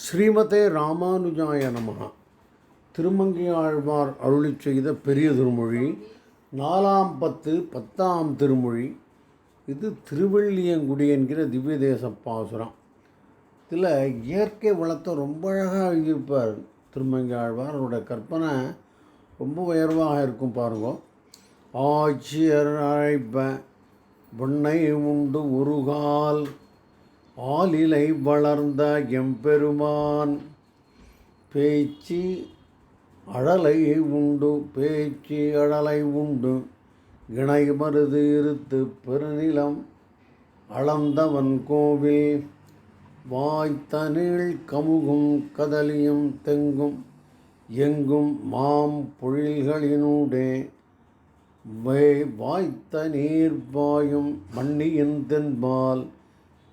ஸ்ரீமதே ராமானுஜாய நமகா திருமங்கையாழ்வார் அருளி செய்த பெரிய திருமொழி நாலாம் பத்து பத்தாம் திருமொழி. இது திருவள்ளியங்குடி என்கிற திவ்ய தேச பாசுரம். இதில் இயற்கை வளத்தை ரொம்ப அழகாக எழுதியிருப்பார் திருமங்கையாழ்வார் அவருடைய கற்பனை ரொம்ப உயர்வாக இருக்கும் பாருங்க. ஆட்சியர் அழைப்ப வெண்ணை உண்டு உருகால் ஆலிலை வளர்ந்த எம்பெருமான். பேச்சு அழலை உண்டு பேச்சு அழலை உண்டு. இணை மருது இருத்து பெருநிலம் அளந்தவன் கோவில். வாய்த்தனில் கமுகும் கதலியும் தெங்கும் எங்கும் மாம் பொழில்களினூடே. வே வாய்த்த நீர் பாயும் மண்ணியின் தென்பால்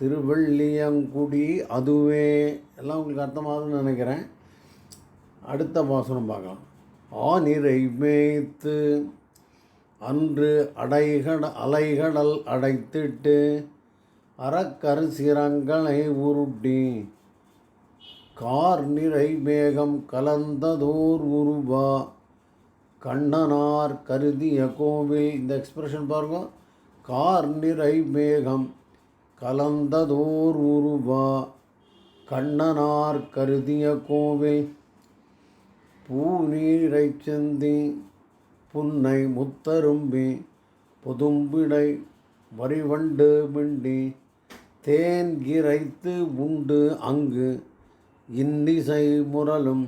திருவள்ளியங்குடி அதுவே. எல்லாம் உங்களுக்கு அர்த்தமாகுதுன்னு நினைக்கிறேன். அடுத்த வாசனம் பார்க்கலாம். ஆனிரை மேய்த்து அன்று அடைகட அலைகடல் அடைத்திட்டு அறக்கரிசிரங்களை உருட்டி கார் நிறை மேகம் கலந்ததோர் உருவா. கண்ணனார் கருதிய கோவில். இந்த எக்ஸ்பிரஷன் பாருங்க. கார் நிறை மேகம். கலந்ததோர் உருவா கண்ணனார் கருதிய கோவில். பூநீரை செந்தி புன்னை முத்தரும்பி புதும்பிடை வரிவண்டு மிண்டி தேன் இறைத்து உண்டு அங்கு இன்னிசை முரலும்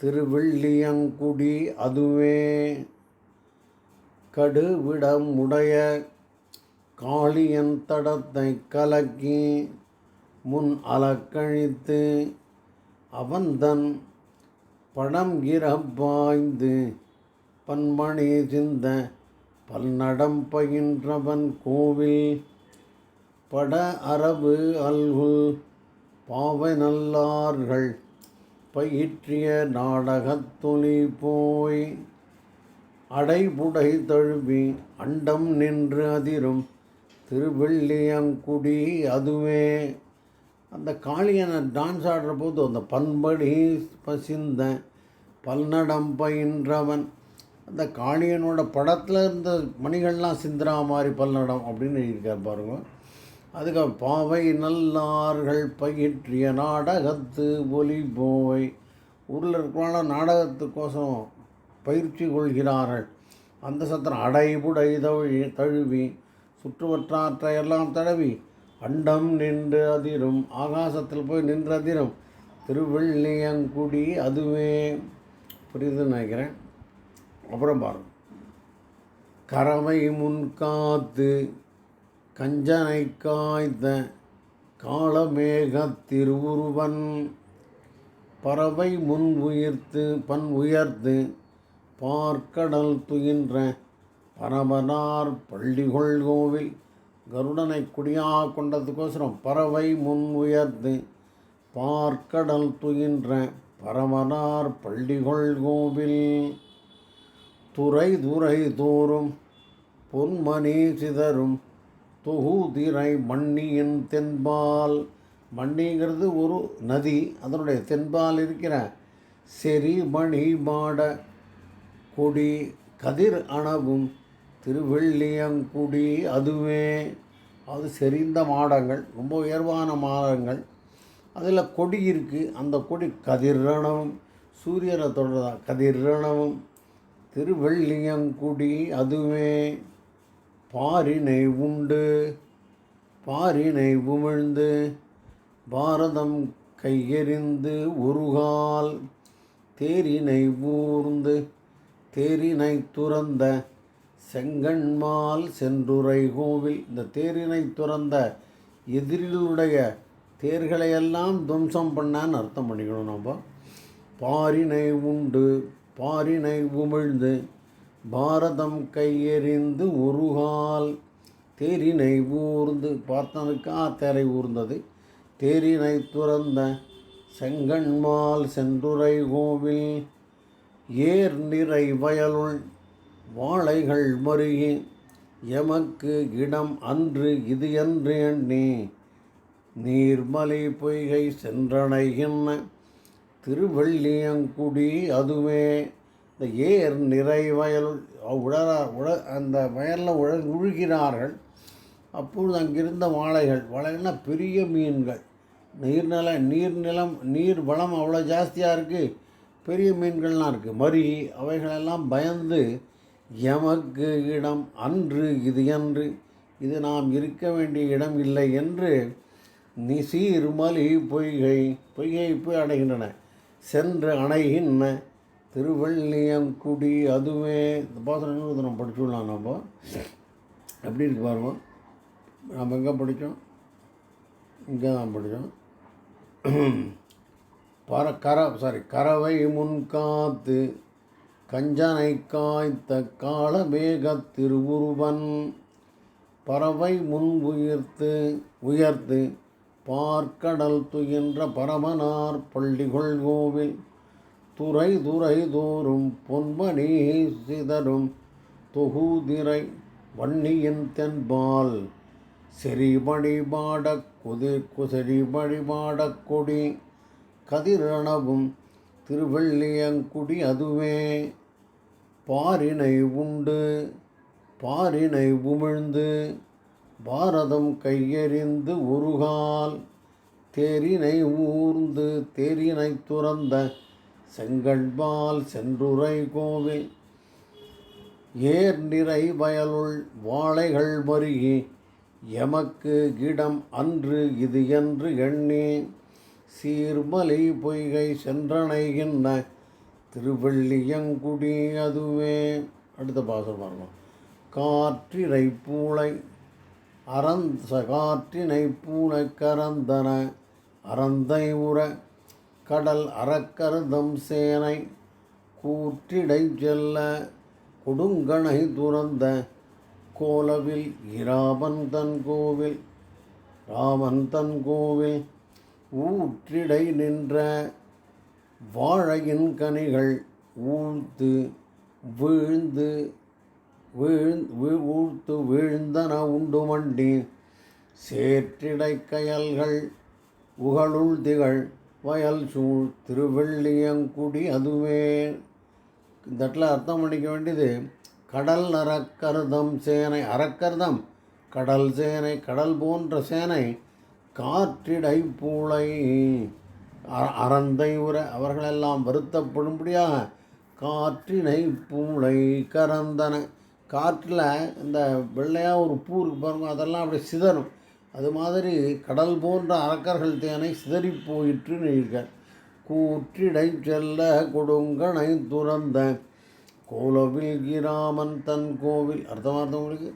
திருவெள்ளியங்குடி அதுவே. கடுவிடம் உடைய காளியன் தடத்தை கலக்கி முன் அலக்கழித்து அவன்தன் படம் இறப்பாய்ந்து பன்மணி சிந்த பல்நடம் பயின்றவன் கோவில் பட அரபு அல்குல் பாவை நல்லார்கள் பயிற்றிய நாடகத்துளி போய் அடைபுடை தழுவி அண்டம் நின்று அதிரும் திருவெள்ளியங்குடி அதுவே. அந்த காளியனை டான்ஸ் ஆடுற போது அந்த பண்படி பசிந்த பல்நடம் பயின்றவன். அந்த காளியனோட படத்தில் இருந்த மணிகள்லாம் சிந்திரா மாதிரி பல்நடம் அப்படின்னு எழுதியிருக்கார் பாருங்க. அதுக்கு பாவை நல்லார்கள் பயிற்றிய நாடகத்து ஒலி போவை ஊரில் இருக்கிறவங்கள நாடகத்துக்கோசம் பயிற்சி கொள்கிறார்கள். அந்த சத்திரம் அடைபுடை தழுவி தழுவி சுற்றுவட்டாற்றை எல்லாம் தடவி அண்டம் நின்று அதிரும். ஆகாசத்தில் போய் நின்று அதிரும். திருவள்ளியங்குடி அதுவே. புரியுதுன்னு நினைக்கிறேன். அப்புறம் பாருங்க கறவை முன் காத்து கஞ்சனை காய்த்த காளமேகத் திருவுருவன். பறவை முன் உயிர்த்து பன் உயர்த்து பார்க்கடல் துயின்ற பரமனார் பள்ளிகொள் கோவில். கருடனை குடியாக கொண்டதுக்கோசரம் பறவை முன் உயர்ந்து பார்க்கடல் துயின்ற பரமனார் பள்ளிகொள் கோவில். துறை துறை தோறும் பொன்மணி சிதறும் தொகுதிரை மண்ணியின் தென்பால். மண்ணிங்கிறது ஒரு நதி அதனுடைய தென்பால் இருக்கிற செரி மணி மாட கொடி கதிர் அணவும் திருவெள்ளியங்குடி அதுவே. அது செறிந்த மாடங்கள் ரொம்ப உயர்வான மாடங்கள். அதில் கொடி இருக்குது அந்த கொடி கதிரணவும் சூரியனை தொடர்றதா கதிரணவும். திருவெள்ளியங்குடி அதுவே. பாரினை உண்டு. பாரினை உமிழ்ந்து பாரதம் கையெறிந்து ஒருகால். தேரினை ஊர்ந்து தேரினை துறந்த செங்கண்மால் சென்றுரை கோவில் இந்த தேரினை துறந்த எதிரிலுடைய தேர்களையெல்லாம் துவம்சம் பண்ணான்னு அர்த்தம் பண்ணிக்கணும் நம்ம பாரினை உண்டு பாரினை உமிழ்ந்து பாரதம் கையெறிந்து ஒருகால் தேரினை ஊர்ந்து. பார்த்தனுக்கா தேரை ஊர்ந்தது? தேரினை துறந்த செங்கண்மால் சென்றுரை கோவில் ஏர் நிறை வயலுள் வாழைகள் மருகி எமக்கு இடம் அன்று இது என்று எண்ணி நீர்மலை பொய்கை சென்றடைகின்ற திருவள்ளியங்குடி அதுவே. இந்த ஏர் நிறை வயல் உழற உழ அந்த வயலில் உழ உழுகிறார்கள். அப்பொழுது அங்கிருந்த வாழைகள் வாழைகள்னா பெரிய மீன்கள். நீர்நில நீர்நிலம் நீர் வளம் அவ்வளோ ஜாஸ்தியாக இருக்குது பெரிய மீன்கள்லாம் இருக்குது மறி அவைகளெல்லாம் பயந்து எமக்கு இடம் அன்று இது என்று. இது நாம் இருக்க வேண்டிய இடம் இல்லை என்று நிசீர்மலி பொய்கை பொய்கை போய் அடைகின்றன. சென்று அணைகின்ற திருவள்ளியங்குடி அதுவே. இந்த பாசனம் நம்ம படிச்சுடலாம் நம்ம. எப்படி இருக்கு பாருங்க. நம்ம எங்கே படித்தோம் இங்கே தான் படித்தோம் பற கர சாரி கறவை முன்காத்து கஞ்சனை காய்த்த காலமேக திருவுருவன். பறவை முன் உயிர்த்து உயர்த்து பார்க்கடல் துயின்ற பரமனார் பள்ளிகொள் கோவில். துறை துறை தோறும் பொன்மணி சிதறும் தொகுதிரை வன்னியின் தென்பால். செறிபடி பாடக் குதிர் குசரி வழிபாடக் கொடி கதிரணவும் திருவள்ளியங்குடி அதுவே. பாரினை உண்டு பாரினை உமிழ்ந்து பாரதம் கையெறிந்து ஒருகால் தேரினை ஊர்ந்து தேரினை துறந்த செங்கட்பால் சென்றுரை கோவில். ஏர் நிறை வயலுள் வாழைகள் மருகி எமக்கு இடம் அன்று இது என்று எண்ணி சீர்மலை பொய்கை சென்றணைகின்ற திருவள்ளியங்குடி அதுவே. அடுத்த பாசம் பாருங்க காற்றினை பூளை அறந்த காற்றினை பூளை கரந்தன அறந்தை உற கடல் அறக்கருதம் சேனை கூற்றிடை செல்ல கொடுங்கணை துறந்த கோலவில் இராமன் தன் கோவில் ராமன் தன் கோவில் ஊற்றிடை நின்ற வாழையின் கனிகள் ஊழ்த்து வீழ்ந்து வீழ் ஊழ்த்து வீழ்ந்தன உண்டு மண்டி சேற்றிடை கயல்கள் உகளுள் திகழ் வயல் சூழ் திருவெள்ளியங்குடி அதுவே. இந்த இடத்துல அர்த்தம் பண்ணிக்க வேண்டியது கடல் அறக்கருதம் சேனை அறக்கருதம் கடல் சேனை கடல் போன்ற சேனை காற்றிடை பூளை. அ- அறந்தை உற அவர்களெல்லாம் வருத்தப்படும்படியாக காற்றினை பூளை கறந்தன. காற்றில் இந்த வெள்ளையாக ஒரு பூ இருக்கு பாருங்க அதெல்லாம் அப்படியே சிதறும். அது மாதிரி கடல் போன்ற அரக்கர்கள் தேனை சிதறி போயிற்று இருக்கார் கூற்றிடை செல்ல கொடுங்கனை துறந்த. கோலவில் கிராமன் தன் கோவில். அர்த்தமாக உங்களுக்கு.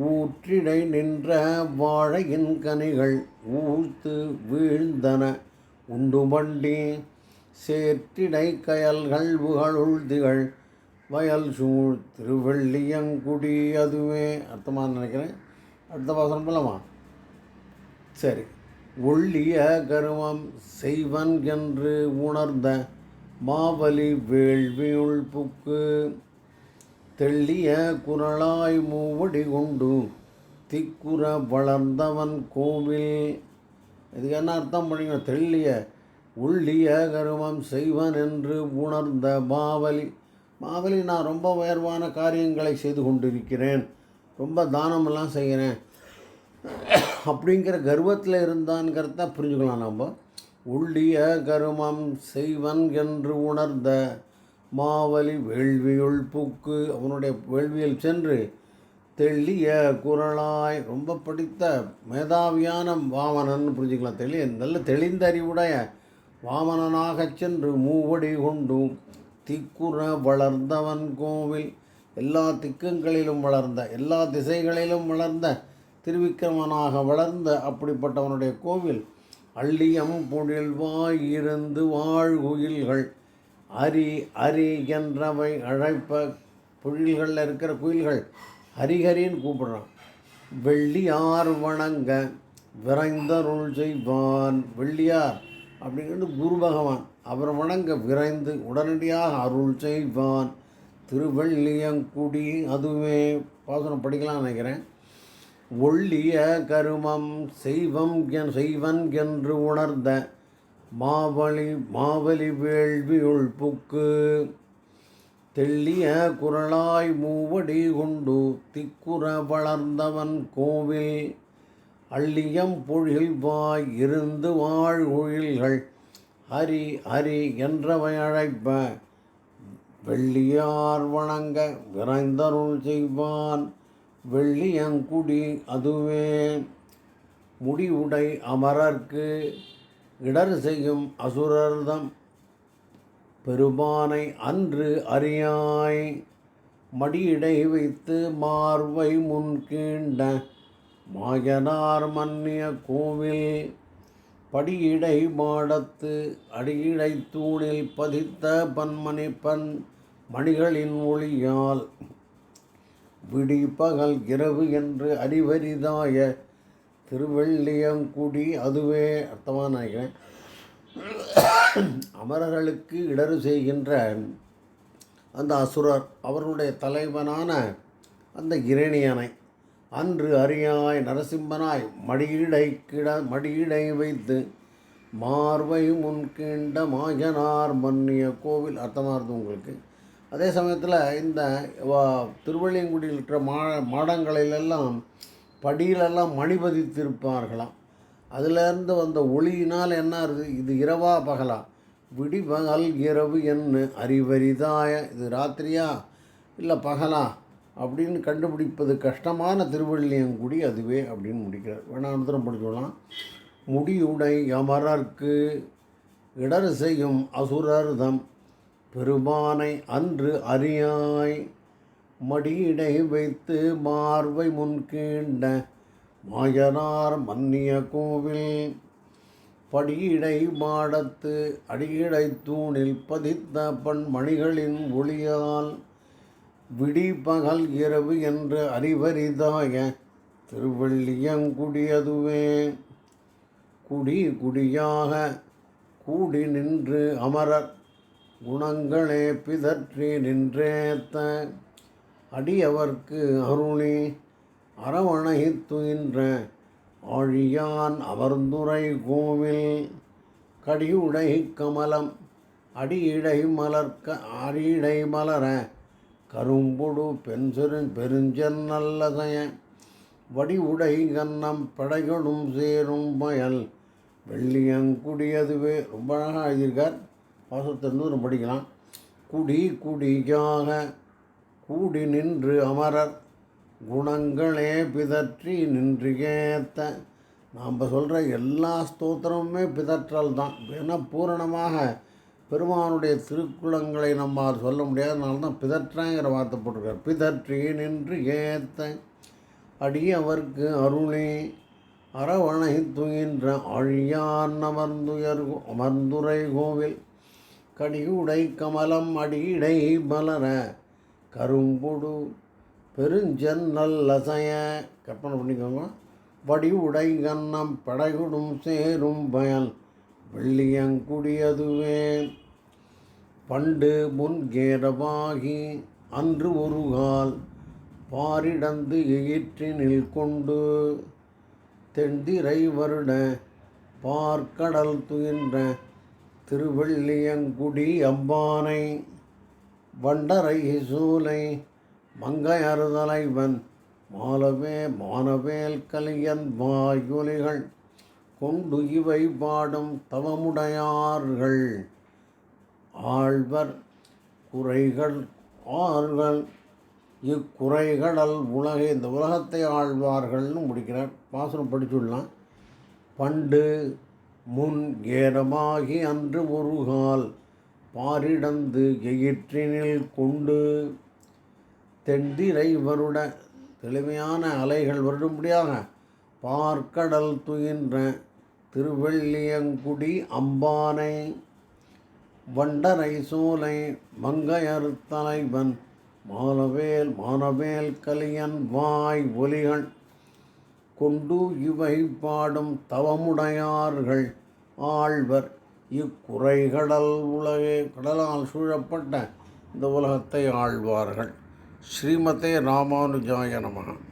ஊற்றிடை நின்ற வாழையின் கனிகள் ஊழ்த்து வீழ்ந்தன. உண்டு வண்டி சேற்றிடை கயல்கள் புகழுள் திகழ். வயல் சூழ் திருவெள்ளியங்குடி அதுவே. அர்த்தமாக நினைக்கிறேன்? அடுத்த பாசனம் போலாமா? சரி. ஒள்ளிய கருமம் செய்வன் என்று உணர்ந்த மாவலி வேள்வியுள் புக்கு. தெள்ளிய குரலாய் மூவடி கொண்டு திக்குற வளர்ந்தவன் கோவில். இதுக்கு என்ன அர்த்தம் பண்ணிங்க தெள்ளிய உள்ளிய கருமம் செய்வன் என்று உணர்ந்த மாவலி. மாவலி நான் ரொம்ப உயர்வான காரியங்களை செய்து கொண்டிருக்கிறேன். ரொம்ப தானமெல்லாம் செய்கிறேன். அப்படிங்கிற கர்வத்தில் இருந்தான்ங்கிறத புரிஞ்சுக்கலாம் நம்ம. உள்ளிய கருமம் செய்வன் என்று உணர்ந்த மாவலி வேள்வியுள் புக்கு. அவனுடைய வேள்வியில் சென்று தெள்ளிய குரலாய் ரொம்ப பிடித்த மேதாவியான வாமனன் புரிஞ்சுக்கலாம். தெளிய நல்ல தெளிந்த அறிவுடைய வாமனனாகச் சென்று மூவடி கொண்டு திக்குற வளர்ந்தவன் கோவில். எல்லா திக்கங்களிலும் வளர்ந்த எல்லா திசைகளிலும் வளர்ந்த திருவிக்கிரமனாக வளர்ந்த அப்படிப்பட்டவனுடைய கோவில் அள்ளியம் பொழில்வாய் இருந்து வாழ்குயில்கள் அரி அரி என்றவை அழைப்ப பொழில்களில் இருக்கிற குயில்கள். ஹரிஹரின்னு கூப்பிடுறான். வெள்ளியார் வணங்க விரைந்தருள் செய்வான் வெள்ளியார் அப்படிங்கிறது குரு பகவான். அவர் வணங்க விரைந்து உடனடியாக அருள் செய்வான். திருவள்ளியங்குடி அதுவே. பாசனம் படிக்கலாம் நினைக்கிறேன். ஒள்ளிய கருமம் செய்வம் செய்வன் என்று உணர்ந்த மாவழி மாவலி வேள்வியுள் புக்கு. தெள்ளிய குரலாய் மூவடி கொண்டு திக்குற வளர்ந்தவன் கோவில். அள்ளியம் பொழில்வாய் இருந்து வாழ்குழில்கள் ஹரி ஹரி என்றவை அழைப்ப. வெள்ளியார் வணங்க விரைந்தருள் செய்வான். வெள்ளியங்குடி அதுவே. முடிவுடை அமரர்க்கு இடர் செய்யும் அசுரர்தம் பெருமானை அன்று அறியாய் மடியிடை வைத்து மார்வை முன் கீண்ட மாயனார் மன்னிய கோவில் படியிடை மாடத்து அடியிடை தூணில் பதித்த பன்மணி பன் மணிகளின் ஒளியால் விடி பகல் இரவு என்று அறிவரிதாய திருவள்ளியங்குடி அதுவே அர்த்தமாக நினைக்கிறேன். அமரர்களுக்கு இடறு செய்கின்ற அந்த அசுரர் அவர்களுடைய தலைவனான அந்த இரணியனை அன்று அறியாய் நரசிம்மனாய் மடியீடை கிட மடியிடை வைத்து மார்வை முன்கீண்ட மாயனார் மன்னிய கோவில் அர்த்தமாக இருந்தது உங்களுக்கு. அதே சமயத்தில் இந்த திருவள்ளியங்குடியில் இருக்கிற மா மாடங்களிலெல்லாம் படியிலெல்லாம் மணி பதித்திருப்பார்களாம். அதிலிருந்து வந்த ஒளியினால் என்ன இருக்குது இது இரவா பகலா. விடி பகல் இரவு என்ன அறிவரிதாய இது ராத்திரியா? இல்லை பகலா? அப்படின்னு கண்டுபிடிப்பது கஷ்டமான திருவள்ளியங்குடி அதுவே அப்படின்னு முடிக்கிறார். வேணாம் படிச்சுடலாம் முடியுடை அமரர்க்கு இடர் செய்யும் அசுரர்தம் பெருமானை அன்று அறியாய் மடியிடை வைத்து மார்வை முன்கீண்ட மாயனார் மன்னிய கோவில். படியிடை மாடத்து அடியிடை தூணில் பதித்த பன்மணிகளின் ஒளியால் விடி பகல் இரவு என்று அறிவரிதாய திருவள்ளியங்குடியதுவே. குடி குடியாக கூடி நின்று அமரர் குணங்களே பிதற்றி நின்றேத்த அடியவர்க்கு அருளி அரவணைத்துகின்ற ஆழியான் அவர்ந்துரை கோவில் கடியுடை கமலம் அடியிடை மலர்க்க அடியிடை மலர கரும்புடு பெண்சிறு பெருஞ்சென்னல்லசய வடி உடை கன்னம் படைகளும் சேரும் பயல் வெள்ளியங்குடியதுவே ரொம்ப அழகாக எழுதியிருக்கார். பாசத்திலிருந்து படிக்கலாம். குடி குடியாக கூடி நின்று அமரர் குணங்களே பிதற்றி நின்று ஏத்த நாம் சொல்கிற எல்லா ஸ்தோத்திரமுமே பிதற்றல் தான். ஏன்னா பூரணமாக பெருமானுடைய திருக்குளங்களை நம்ம சொல்ல முடியாதனால தான் பிதற்றங்கிற வார்த்தை போட்டிருக்கார். பிதற்றி நின்று ஏத்த அடியவர்க்கு அருளே. அரவணை துயின்ற அழியான் அமர்ந்துயர் அமர்ந்துரை கோவில். கடியுடை கமலம் அடியிடை மலர. கரும்புடு பெருஞ்சன்னல் அசைய கற்பனை பண்ணிக்கோங்க. வடி உடை கன்னம் படைகுடும் சேரும் பயன் வெள்ளியங்குடியதுவே பண்டு முன்கேரவாகி அன்று ஒரு கால். பாரிடந்து எயிற்றினில் கொண்டு. தென்திரை வருட பார்க்கடல் துயின்ற திருவள்ளியங்குடி அம்பானை. வண்டரை சூலை மங்கையறுதலைவன் மாலவே மானவேல் கலியன் வாயுலிகள் கொண்டு இவை பாடும் தவமுடையார்கள். ஆழ்வர் குறைகள் ஆர்கள் இக்குறைகளல் உலகை இந்த உலகத்தை ஆழ்வார்கள்னு முடிக்கிறார். பாசனம் படிச்சுடலாம். பண்டு முன் ஏரமாகி அன்று ஒரு கால் பாரிடந்து எயிற்றினில் கொண்டு தென்திரை வருட தெளிமையான அலைகள் வருடும்படியாக பார்க்கடல் துயின்ற திருவெள்ளியங்குடி அம்பானை வண்டரை சோலை மங்கையர் தலைவன் மாலவேல் மானவேல் கலியன் வாய் ஒலிகள் கொண்டு இவை பாடும் தவமுடையார்கள் ஆழ்வர். இக்குறைகடல் உலகே கடலால் சூழப்பட்ட இந்த உலகத்தை ஆழ்வார்கள் ஸ்ரீமதே ராமானுஜாய நமகன்